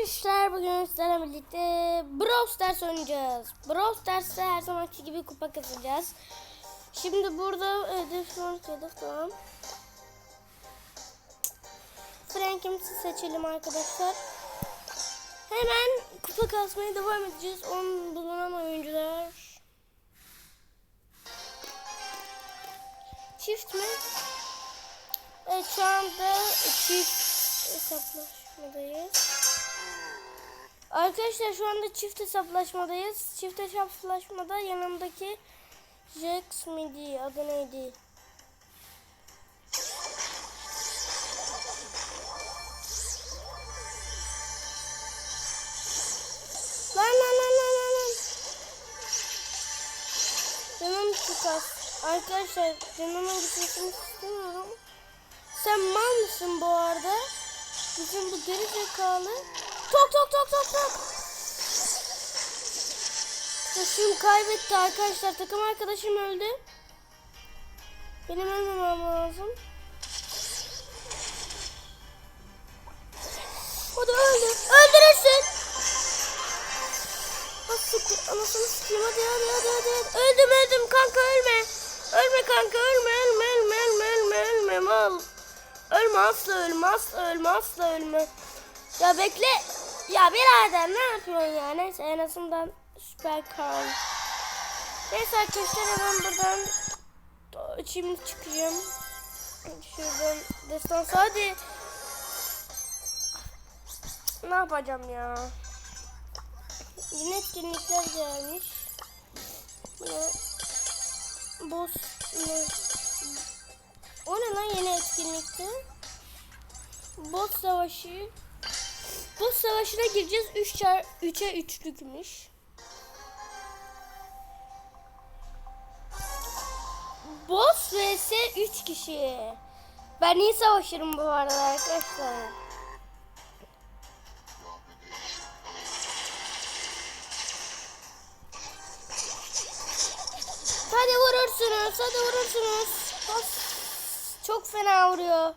arkadaşlar bugün sizlerle birlikte Brawl Stars oynayacağız. Brawl Stars'ta her zamanki gibi kupa kasacağız. Şimdi burada hedef sonraki hedef tamam. Frank'imizi seçelim arkadaşlar. Hemen kupa kasmaya devam edeceğiz. 10 bulunan oyuncular. Çift mi? Evet şu anda çift hesaplaşmadayız. Arkadaşlar şu anda çift hesaplaşmadayız. Çift hesaplaşmada yanımdaki Jax miydi? Adı neydi? Lan lan lan lan lan lan. Canım çıkar. Arkadaşlar canımın gitmesini istemiyorum. Sen mal mısın bu arada? Bizim bu geri zekalı. Tok tok tok tok tok. Taşım kaybetti arkadaşlar. Takım arkadaşım öldü. Benim ölmemem lazım. O da öldü. Öldürürsün. Nasıl anasını sikeyim hadi hadi hadi hadi. Öldüm öldüm kanka ölme. Ölme kanka ölme ölme ölme ölme ölme ölme mal. Ölme asla ölme asla ölme asla ölme. Ya bekle. Ya birader ne yapıyorsun ya? Neyse en azından süper kal. Neyse arkadaşlar hemen buradan şimdi çıkacağım. Şuradan destan hadi. Ne yapacağım ya? Yine etkinlikler gelmiş. Yine boss ne? O ne lan yeni etkinlikte? Boss savaşı. Boss savaşına gireceğiz. 3 çar 3'e 3'lükmüş. Boss vs 3 kişi. Ben iyi savaşırım bu arada arkadaşlar. Hadi vurursunuz, hadi vurursunuz. Of, çok fena vuruyor.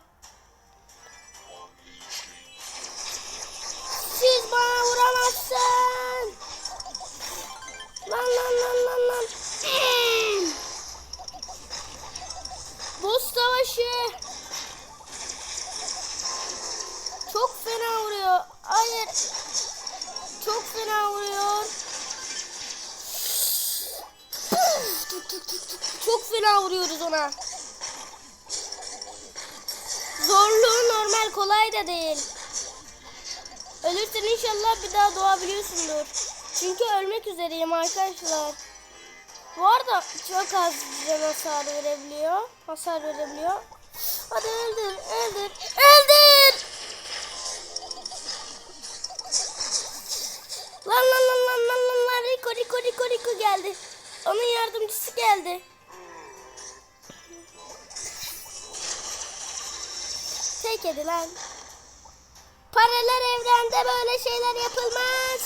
Siz bana vuramazsın. Lan lan lan lan lan. Boss savaşı. Çok fena vuruyor. Hayır. Çok fena vuruyor. Çok fena vuruyoruz ona. Zorluğu normal kolay da değil. Ölürsen inşallah bir daha doğabiliyorsundur. Çünkü ölmek üzereyim arkadaşlar. Bu arada çok az can hasar verebiliyor. Hasar verebiliyor. Hadi öldür, öldür, öldür! Lan lan lan lan lan lan lan Rico Rico Rico Rico geldi. Onun yardımcısı geldi. Tek edi lan. Paralel evrende böyle şeyler yapılmaz.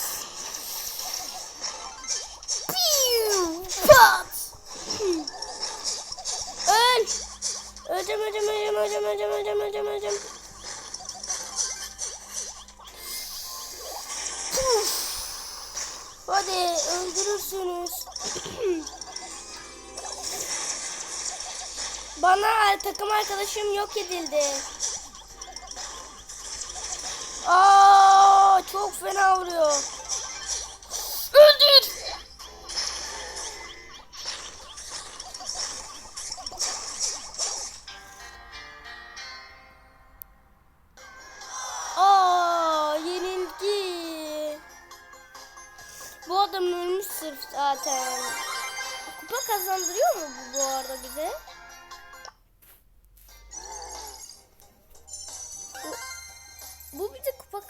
Piu, Pat. Öl. Öleceğim, öleceğim, öleceğim, öleceğim, öleceğim, öleceğim, öleceğim. Puf. Hadi öldürürsünüz. Bana takım arkadaşım yok edildi. Aa, çok fena vuruyor. Öldür.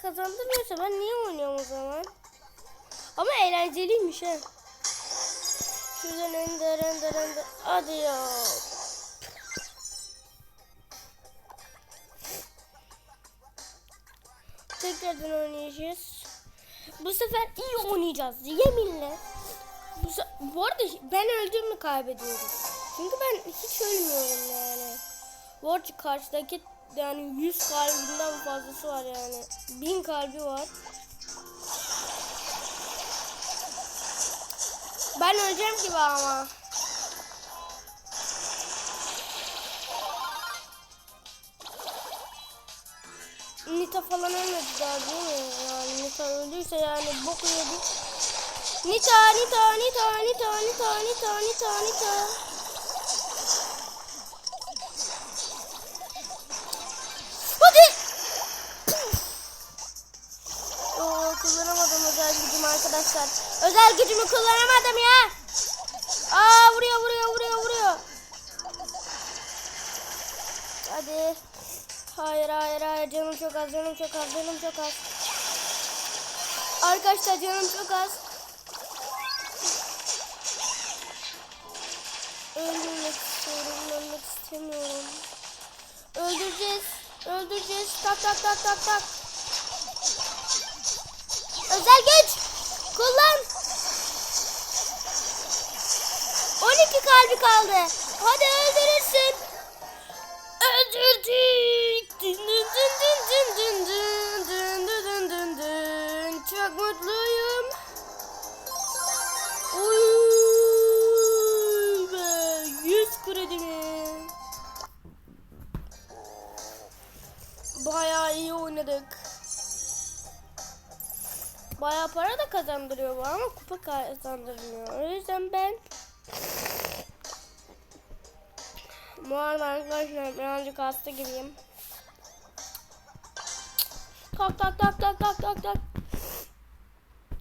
Kazandırmıyorsa ben niye oynuyorum o zaman? Ama eğlenceliymiş ha. Şuradan ender ender ender. Hadi ya. Tekrardan oynayacağız. Bu sefer iyi oynayacağız. Yeminle. Bu, bu arada ben öldüm mü kaybediyorum. Çünkü ben hiç ölmüyorum yani. Bu arada karşıdaki yani 100 kalbinden fazlası var yani. 1000 kalbi var. Ben öleceğim gibi ama. Nita falan ölmedi daha değil mi? Yani Nita öldüyse yani boku yedik. Nita, Nita, Nita, Nita, Nita, Nita, Nita, Nita. Nita. Çok az canım çok az canım çok az. Arkadaşlar canım çok az. Öldürmek istiyorum, ölmek istemiyorum. Öldüreceğiz, öldüreceğiz. Tak tak tak tak tak. Özel güç. Kullan. 12 kalbi kaldı. Hadi öldürürsün. Kupa kazandırmıyor. O yüzden ben bu arada arkadaşlar birazcık hasta gibiyim. Tak tak tak tak tak tak tak.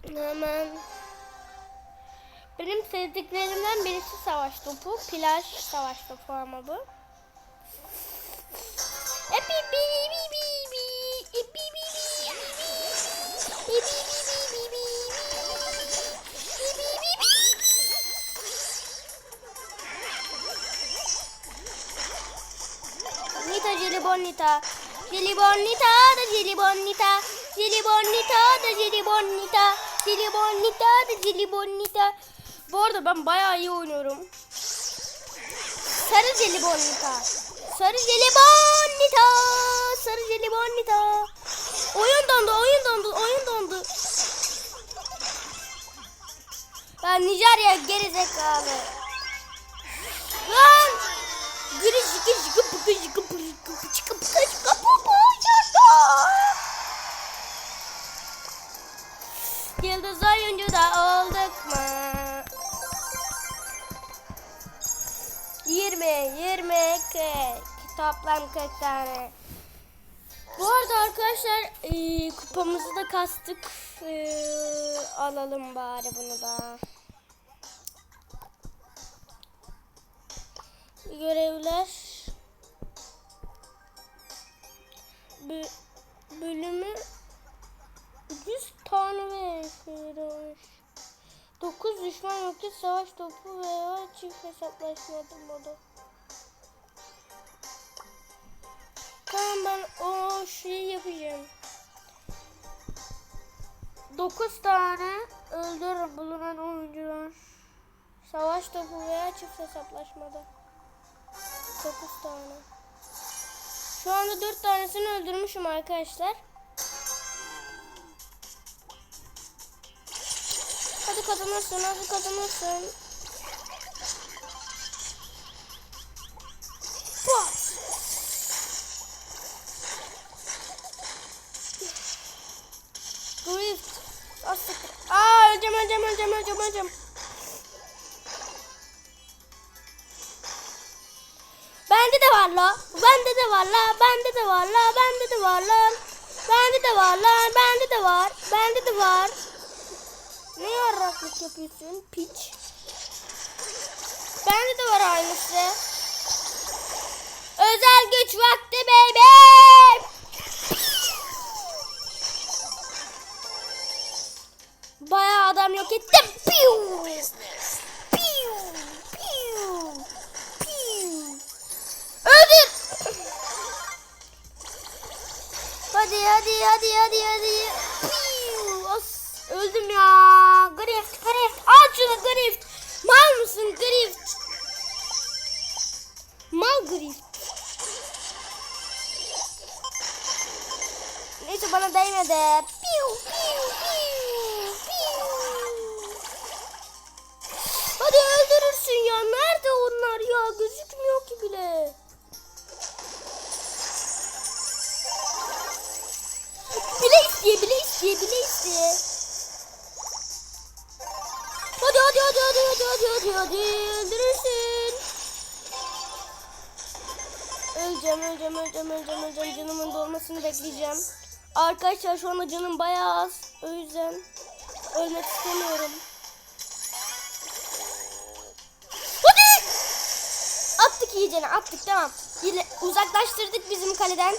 Hemen. Benim sevdiklerimden birisi savaş topu. Plaj savaş topu ama bu. Epi bi bi Jelly Bonita. Jelly Bonita da Jelly Bonita. Jelly Bonita da Jelly Bonita. Jelly Bonita da Jelly Bonita. Bu arada ben bayağı iyi oynuyorum. Sarı Jelly Bonita. Sarı Jelly Bonita. Sarı Jelly Bonita. Oyun dondu, oyun dondu, oyun dondu. Ben Nijerya gerizekalı. Lan! Gülüş, gülüş, gülüş, gülüş, gülüş şıkı pıkı şıkı. Yıldız oyuncu da olduk mu? 20, 20, 40. Toplam 40 tane. Bu arada arkadaşlar e, kupamızı da kastık. E, alalım bari bunu da. Görevler. Bölümü 100 tane veriyormuş. 9 düşman roket savaş topu veya çift hesaplaşma modu. Tamam ben o şeyi yapacağım. 9 tane öldür bulunan oyuncular. Savaş topu veya çift hesaplaşmada. 9 tane. Şu anda 4 tanesini öldürmüşüm arkadaşlar. Hadi kazanırsın, hadi kazanırsın. Grift. Aa öleceğim, öleceğim, öleceğim, öleceğim, öleceğim. De var la. Bende de var la. Bende de var la. Bende de var la. Bende de var. Bende de var. Ne yarraklık yapıyorsun piç? Bende de var aynısı. Özel güç vakti baby. Bayağı adam yok ettim. Piu. Hadi hadi hadi. Piu. As. Öldüm ya. Grift grift. Al şunu grift. Mal mısın grift? Mal grift. Neyse bana değmedi. Öleceğim, öleceğim, öleceğim, öleceğim. Canımın dolmasını bekleyeceğim. Arkadaşlar şu anda canım bayağı az. O yüzden ölmek istemiyorum. Hadi! Attık iyicene, attık tamam. Yine uzaklaştırdık bizim kaleden.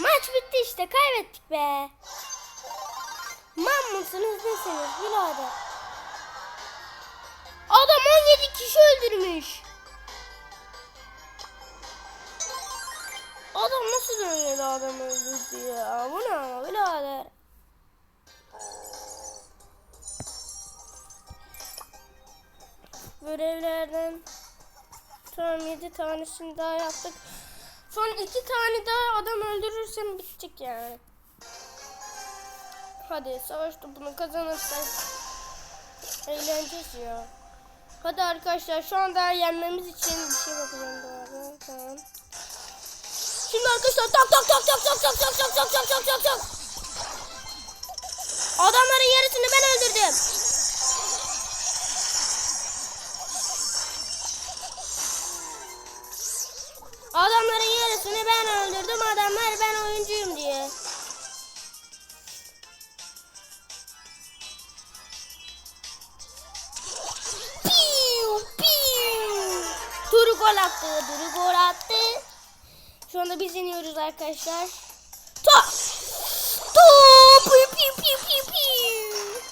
Maç bitti işte. Kaybettik be. Mal mısınız nesiniz birader? Adam 17 kişi öldürmüş. Adam nasıl öyle adam öldürdü ya? Bu ne ama birader? Görevlerden tamam 7 tanesini daha yaptık. Son iki tane daha adam öldürürsem bitecek yani. Hadi savaş topunu kazanırsak eğleneceğiz ya. Hadi arkadaşlar şu anda yenmemiz için bir şey bakacağım arada. Tamam. Şimdi arkadaşlar tak tak tak tak tak tak tak tak tak tak tak tak tak. Adamların yarısını ben öldürdüm. Yarısını ben öldürdüm. Adamlar ben oyuncuyum diye. Piu, piu. Duru gol attı. Duru gol attı. Şu anda biz yeniyoruz arkadaşlar. Ta! Piu, piu, piu, piu, piu.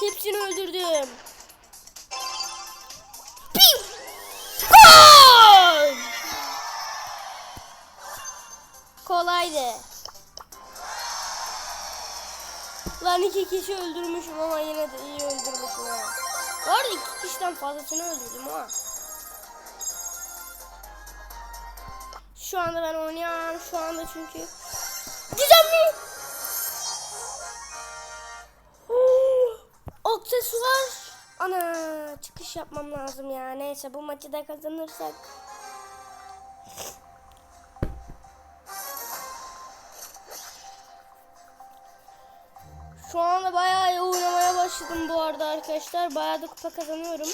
Hepsini öldürdüm. Kolaydı. Lan iki kişi öldürmüşüm ama yine de iyi öldürmüşüm ha. Bu iki kişiden fazlasını öldürdüm ha. Şu anda ben oynayan şu anda çünkü Gizemli Oo, Aksesuar Ana çıkış yapmam lazım ya neyse bu maçı da kazanırsak Şu anda bayağı iyi oynamaya başladım bu arada arkadaşlar. Bayağı da kupa kazanıyorum.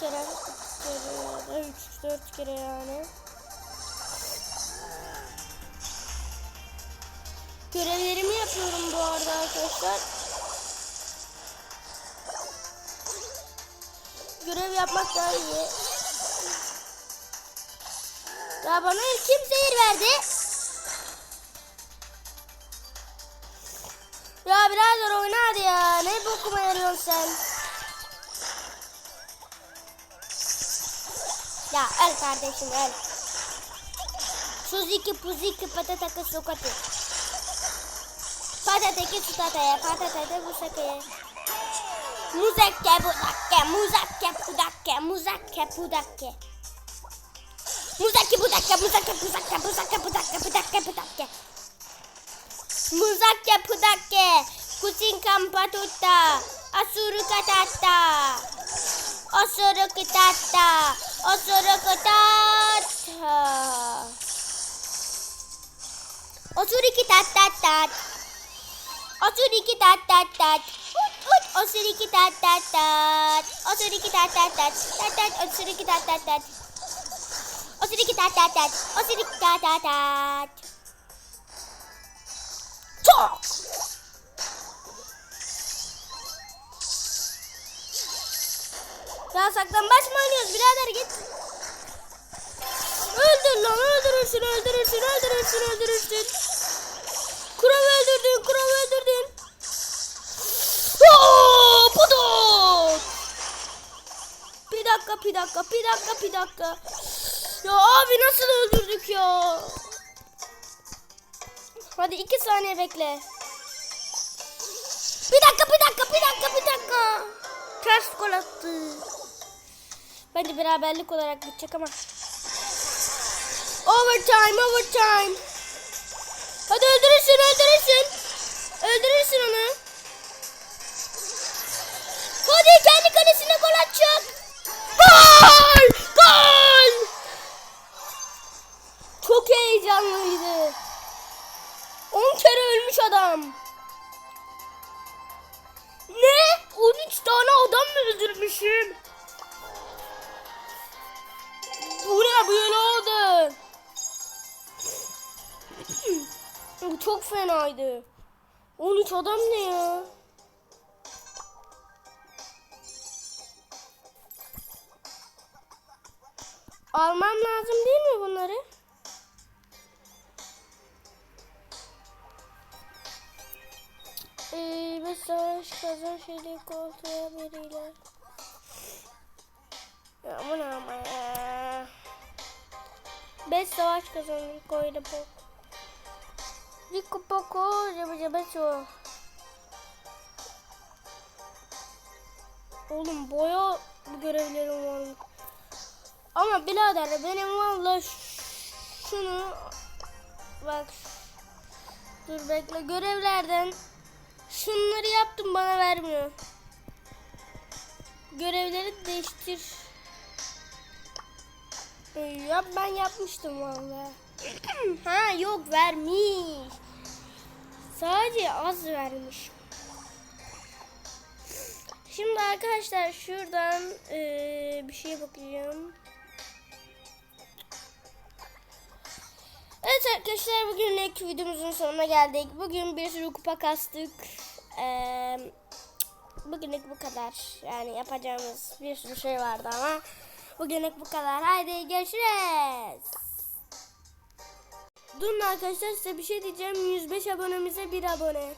Kere. Kere ya da üç, dört kere yani. Görevlerimi yapıyorum bu arada arkadaşlar. Görev yapmak daha iyi. Ya bana kim zehir verdi? Ya birader oyna hadi ya. Ne bokuma yarıyorsun sen? Ya öl kardeşim öl. Suziki puziki patataka sokati. Patataki sutataya patatata busakaya. Muzakke budakke muzakke budakke muzakke budakke. Muzakke budakke muzakke budakke muzakke budakke budakke budakke. Muzakke budakke. Kucing kampatutta. Asuru katatta. Asuru katatta. Otura kadar. Otur iki tat tat tat. Otur iki tat tat tat. Ut ut iki tat tat tat. Otur iki tat tat tat. Tat tat otur iki tat tat tat. Otur iki tat tat tat. Otur iki tat tat tat. Çok. Ya saklambaç mı birader git. Öldür lan öldürürsün öldürürsün öldürürsün öldürürsün. Kuralı öldürdün kuralı öldürdün. Aa, Puduk. Bir dakika bir dakika bir dakika bir dakika. Ya abi nasıl öldürdük ya? Hadi iki saniye bekle. Bir dakika bir dakika bir dakika bir dakika. Ters gol attı. Bence beraberlik olarak bitecek ama. Overtime overtime. Hadi öldürürsün öldürürsün. Öldürürsün onu. Hadi kendi kalesine gol atacak. Gol! Gol! Çok heyecanlıydı. 10 kere ölmüş adam. Ne? 13 tane adam mı öldürmüşüm? Fenaydı. 13 adam ne ya? Almam lazım değil mi bunları? Ee, bir savaş kazan şeyleri koltuğa biriyle. Ya aman ama ya. Beş savaş kazanır koydu bok. Rico poco, cebe ço. Oğlum boya görevlerim var. Ama birader benim valla şunu bak dur bekle görevlerden şunları yaptım bana vermiyor. Görevleri değiştir. Ee, Yap ben yapmıştım valla. ha yok vermiş. Sadece az vermiş. Şimdi arkadaşlar şuradan eee, bir şeye bakacağım. Evet arkadaşlar bugünlük videomuzun sonuna geldik. Bugün bir sürü kupa kastık. Eee bugünlük bu kadar. Yani yapacağımız bir sürü şey vardı ama bugünlük bu kadar. Haydi görüşürüz. Durun arkadaşlar size bir şey diyeceğim. 105 abonemize bir abone.